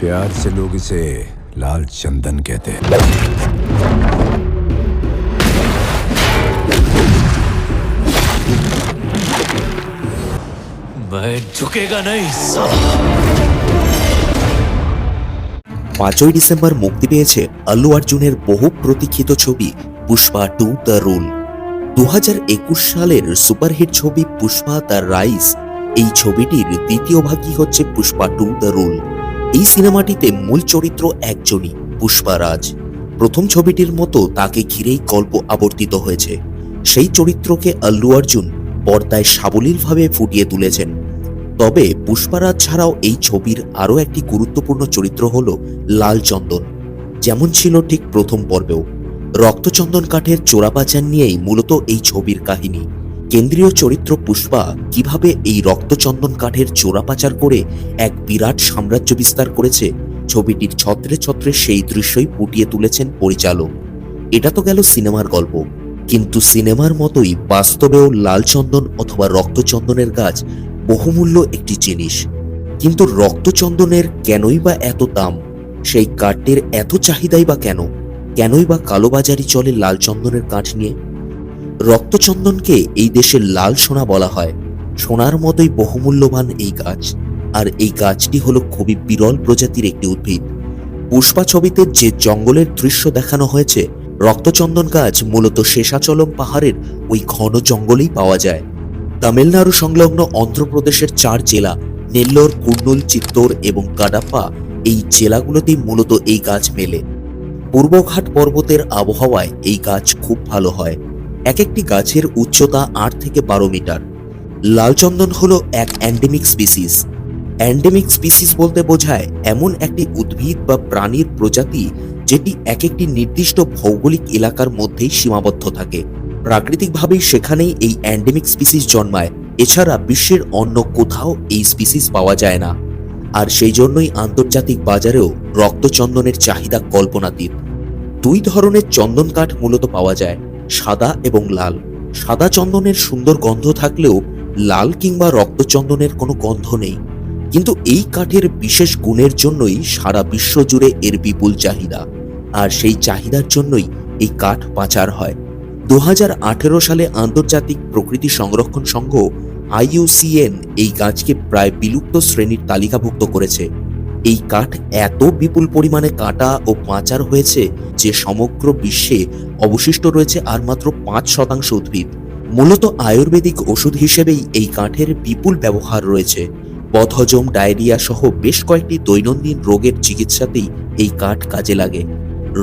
प्यार से लोग इसे लाल चंदन कहते हैं मैं झुकेगा नहीं साला পাঁচই ডিসেম্বর মুক্তি পেয়েছে আল্লু অর্জুনের বহু প্রতীক্ষিত ছবি পুষ্পা টু দ্য রুল দু সালের সুপারহিট ছবি পুষ্পা দ্য রাইস এই ছবিটির দ্বিতীয় ভাগই হচ্ছে পুষ্পা টু দ্য রুল এই সিনেমাটিতে মূল চরিত্র একজনই, পুষ্পারাজ। প্রথম ছবিটির মতো তাকে ঘিরেই গল্প আবর্তিত হয়েছে। সেই চরিত্রকে আল্লু অর্জুন পর্দায় সাবলীলভাবে ফুটিয়ে তুলেছেন। তবে পুষ্পারাজ ছাড়াও এই ছবির আরও একটি গুরুত্বপূর্ণ চরিত্র হল লাল চন্দন। যেমন ছিল ঠিক প্রথম পর্বেও। রক্তচন্দন কাঠের চোরাপাচার নিয়েই মূলত এই ছবির কাহিনী। কেন্দ্রীয় চরিত্র পুষ্পা কীভাবে এই রক্তচন্দন কাঠের চোরাপাচার করে এক বিরাট সাম্রাজ্য বিস্তার করেছে, ছবিটির ছত্রে ছত্রে সেই দৃশ্যই ফুটিয়ে তুলেছেন পরিচালক। এটা তো গেল সিনেমার গল্প। কিন্তু সিনেমার মতোই বাস্তবেও লাল চন্দন অথবা রক্তচন্দনের গাছ বহুমূল্য একটি জিনিস। কিন্তু রক্তচন্দনের কেনই বা এত দাম? সেই কাঠটির এত চাহিদাই বা কেন? কেনই বা কালোবাজারি চলে লাল চন্দনের কাঠ নিয়ে? রক্তচন্দনকে এই দেশের লাল সোনা বলা হয়। সোনার মতোই বহুমূল্যবান এই গাছ। আর এই গাছটি হলো খুবই বিরল প্রজাতির একটি উদ্ভিদ। পুষ্পা ছবিতে যে জঙ্গলের দৃশ্য দেখানো হয়েছে, রক্তচন্দন গাছ মূলত শেষাচলম পাহাড়ের ওই ঘন জঙ্গলেই পাওয়া যায়। তামিলনাড়ু সংলগ্ন অন্ধ্রপ্রদেশের চার জেলা, নেল্লোর কুর্নুল চিত্তোর এবং কাডাপ্পা এই জেলাগুলোতেই মূলত এই গাছ মেলে। পূর্বঘাট পর্বতের আবহাওয়ায় এই গাছ খুব ভালো হয়। এক একটি গাছের উচ্চতা আট থেকে বারো মিটার। লালচন্দন হলো এক অ্যান্ডেমিক স্পিসিস অ্যান্ডেমিক স্পিসিস বলতে বোঝায় এমন একটি উদ্ভিদ বা প্রাণীর প্রজাতি যেটি এক একটি নির্দিষ্ট ভৌগোলিক এলাকার মধ্যেই সীমাবদ্ধ থাকে। প্রাকৃতিকভাবেই সেখানেই এই অ্যান্ডেমিক স্পিসিস জন্মায়। এছাড়া বিশ্বের অন্য কোথাও এই স্পিসিস পাওয়া যায় না। আর সেই জন্যই আন্তর্জাতিক বাজারেও রক্তচন্দনের চাহিদা কল্পনাতীত। দুই ধরনের চন্দন কাঠ মূলত পাওয়া যায়। সাদা এবং লাল। সাদা চন্দনের সুন্দর গন্ধ থাকলেও লাল কিংবা রক্তচন্দনের কোনো গন্ধ নেই। কিন্তু এই কাঠের বিশেষ গুণের জন্যই সারা বিশ্ব জুড়ে এর বিপুল চাহিদা। আর সেই চাহিদার জন্যই এই কাঠ পাচার হয়। দু হাজার আঠেরো সালে আন্তর্জাতিক প্রকৃতি সংরক্ষণ সংঘ আইইউসিএন এই গাছকে প্রায় বিলুপ্ত শ্রেণির তালিকাভুক্ত করেছে। এই কাঠ এত বিপুল পরিমাণে কাটা ও পাচার হয়েছে যে সমগ্র বিশ্বে অবশিষ্ট রয়েছে আর মাত্র পাঁচ শতাংশ উদ্ভিদ। মূলত আয়ুর্বেদিক ওষুধ হিসেবেই এই কাঠের বিপুল ব্যবহার রয়েছে। বদহজম, ডায়রিয়া সহ বেশ কয়েকটি দৈনন্দিন রোগের চিকিৎসাতেই এই কাঠ কাজে লাগে।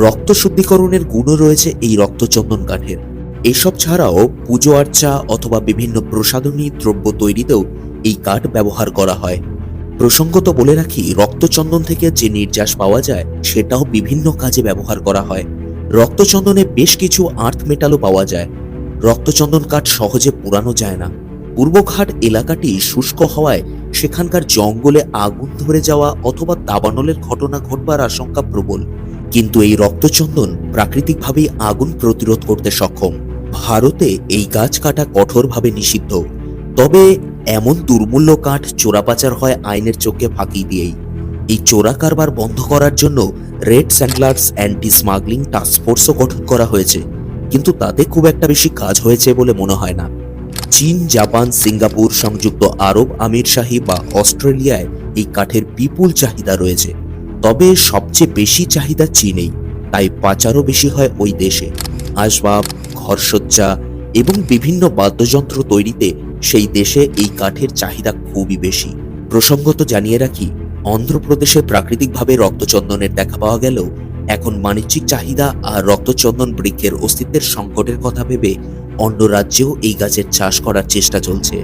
রক্ত শুদ্ধিকরণের গুণও রয়েছে এই রক্তচন্দন কাঠের। এসব ছাড়াও পুজো আর্চা অথবা বিভিন্ন প্রসাধনী দ্রব্য তৈরিতেও এই কাঠ ব্যবহার করা হয়। প্রসঙ্গত বলে রাখি, রক্তচন্দন থেকে যে নির্যাস পাওয়া যায়, সেটাও বিভিন্ন কাজে ব্যবহার করা হয়। রক্তচন্দনে বেশ কিছু আর্থ মেটালও পাওয়া যায়। রক্তচন্দন কাঠ সহজে পুরানো যায় না। পূর্বঘাট এলাকাটি শুষ্ক হওয়ায় সেখানকার জঙ্গলে আগুন ধরে যাওয়া অথবা দাবানলের ঘটনা ঘটবার আশঙ্কা প্রবল। কিন্তু এই রক্তচন্দন প্রাকৃতিকভাবেই আগুন প্রতিরোধ করতে সক্ষম। ভারতে এই গাছ কাটা কঠোরভাবে নিষিদ্ধ। তবে এমন দুর্মূল্য কাঠ চোরাপাচার হয় আইনের চোখে ফাঁকি দিয়েই। এই চোরা কারবার বন্ধ করার জন্য রেড স্যান্ডলার্স অ্যান্টি স্মাগলিং টাস্কফোর্সও গঠন করা হয়েছে। কিন্তু তাতে খুব একটা বেশি কাজ হয়েছে বলে মনে হয় না। চীন, জাপান, সিঙ্গাপুর, সংযুক্ত আরব আমিরশাহী বা অস্ট্রেলিয়ায় এই কাঠের বিপুল চাহিদা রয়েছে। তবে সবচেয়ে বেশি চাহিদা চীনেই, তাই পাচারও বেশি হয় ওই দেশে। আসবাব, ঘরসজ্জা এবং বিভিন্ন বাদ্যযন্ত্র তৈরিতে সেই দেশে এই কাঠের চাহিদা খুবই বেশি। প্রসঙ্গত জানিয়ে রাখি, অন্ধ্রপ্রদেশে প্রাকৃতিকভাবে রক্তচন্দনের দেখা পাওয়া গেলেও এখন বাণিজ্যিক চাহিদা আর রক্তচন্দন বৃক্ষের অস্তিত্বের সংকটের কথা ভেবে অন্য রাজ্যেও এই গাছের চাষ করার চেষ্টা চলছে।